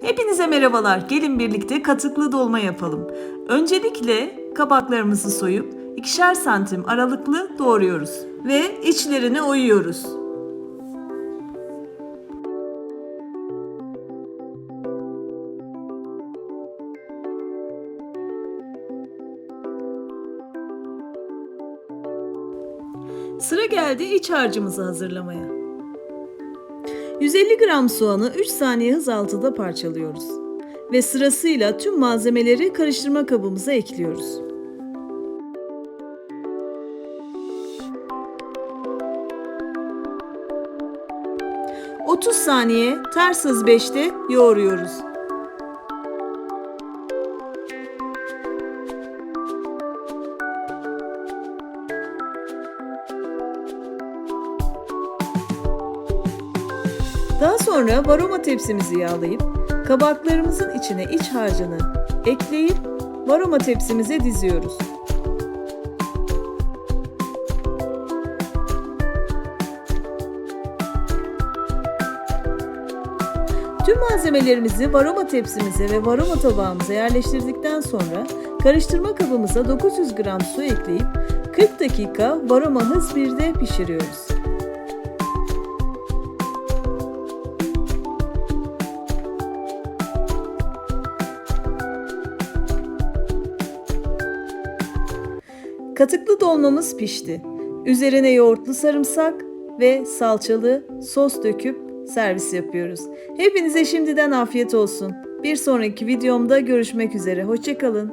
Hepinize merhabalar. Gelin birlikte katıklı dolma yapalım. Öncelikle kabaklarımızı soyup ikişer santim aralıklı doğruyoruz ve içlerini oyuyoruz. Sıra geldi iç harcımızı hazırlamaya. 150 gram soğanı 3 saniye hız altıda parçalıyoruz. Ve sırasıyla tüm malzemeleri karıştırma kabımıza ekliyoruz. ...30 saniye ters hız 5'te yoğuruyoruz. Daha sonra varoma tepsimizi yağlayıp kabaklarımızın içine iç harcını ekleyip varoma tepsimize diziyoruz. Tüm malzemelerimizi varoma tepsimize ve varoma tabağımıza yerleştirdikten sonra karıştırma kabımıza 900 gram su ekleyip 40 dakika varoma hız 1'de pişiriyoruz. Katıklı dolmamız pişti. Üzerine yoğurtlu sarımsak ve salçalı sos döküp servis yapıyoruz. Hepinize şimdiden afiyet olsun. Bir sonraki videomda görüşmek üzere. Hoşçakalın.